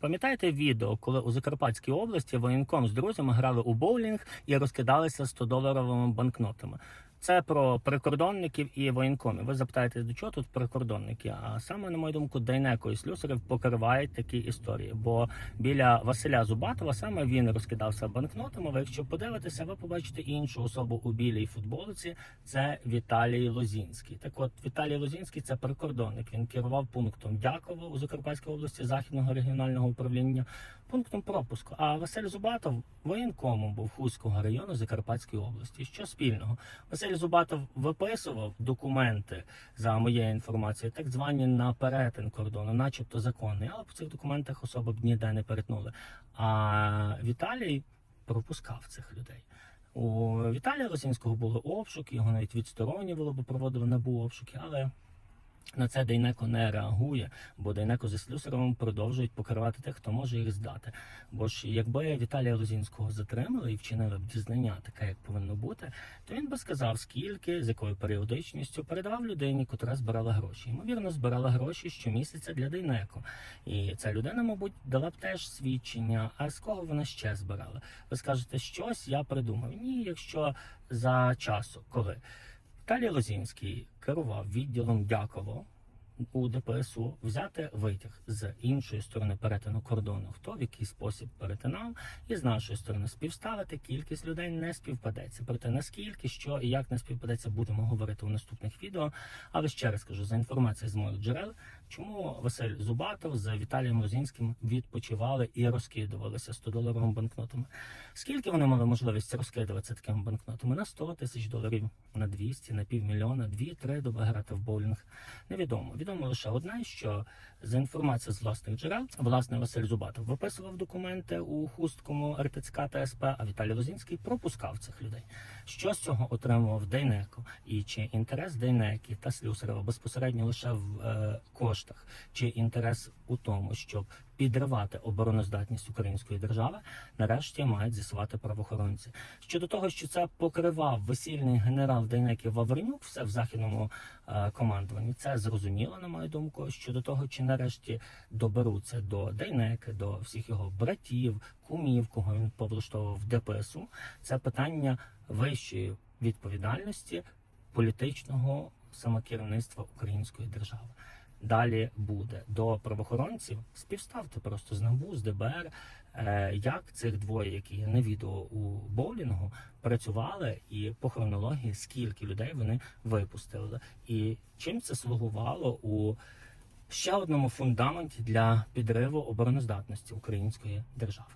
Пам'ятаєте відео, коли у Закарпатській області воєнком з друзями грали у боулінг і розкидалися 100-доларовими банкнотами? Це про прикордонників і воєнкомів. Ви запитаєте, до чого тут прикордонники? А саме, на мою думку, Дейнеко і Слюсарів покривають такі історії. Бо біля Василя Зубатова саме він розкидався банкнотами. Ви якщо подивитеся, ви побачите іншу особу у білій футболці. Це Віталій Лозінський. Так от Віталій Лозінський це прикордонник. Він керував пунктом Дяково у Закарпатській області Західного регіонального управління, пунктом пропуску. А Василь Зубатов воєнкомом був Хуського району Закарпатської області. Що спільного? Василь Зубатов виписував документи за моєю інформацією, так звані на перетин кордону, начебто законний, але по цих документах особи б ніде не перетнули. А Віталій пропускав цих людей. У Віталія Росінського були обшуки, його навіть відсторонювали, бо проводили набу обшуки, але на це Дейнеко не реагує, бо Дейнеко зі Слюсаровим продовжують покривати тих, хто може їх здати. Бо ж якби Віталія Лозінського затримали і вчинили б дізнання, таке як повинно бути, то він би сказав, скільки, з якою періодичністю передавав людині, котра збирала гроші. Ймовірно, збирала гроші щомісяця для Дейнеко. І ця людина, мабуть, дала б теж свідчення. А з кого вона ще збирала? Ви скажете, щось я придумав. Ні, якщо за часу, коли Віталій Лозінський керував відділом Дяково у ДПСУ взяти витяг з іншої сторони перетину кордону, хто в який спосіб перетинав, і з нашої сторони співставити кількість людей не співпадеться. Проте наскільки, що і як не співпадеться, будемо говорити у наступних відео. Але ще раз кажу за інформацією з моїх джерел, чому Василь Зубатов з Віталієм Лозінським відпочивали і розкидувалися 100-доларовими банкнотами. Скільки вони мали можливість розкидуватися такими банкнотами? На 100 тисяч доларів, на 200, на півмільйона, 2-3 доби грати в боулінг. Невідомо. Відомо лише одне, що за інформацією з власних джерел, власне Василь Зубатов виписував документи у хусткому РТЦК та СП, а Віталій Лозінський пропускав цих людей. Що з цього отримував Дейнеко? І чи інтерес Дейнеки та Слюсарева безпосередньо лише в е, коштах, чи інтерес у тому, щоб підривати обороноздатність української держави, нарешті мають з'ясувати правоохоронці. Щодо того, що це покривав весільний генерал Дейнеки Вавренюк, все в західному е, командуванні, це зрозуміло, на мою думку. Щодо того, чи нарешті доберуться до Дейнеки, до всіх його братів, кумів, кого він повлаштовував ДПСУ, це питання вищої відповідальності політичного самокерівництва української держави. Далі буде до правоохоронців співставте просто з НАБУ, з ДБР, е, як цих двоє, які є на відео у боулінгу, працювали і по хронології, скільки людей вони випустили, і чим це слугувало у ще одному фундаменті для підриву обороноздатності української держави.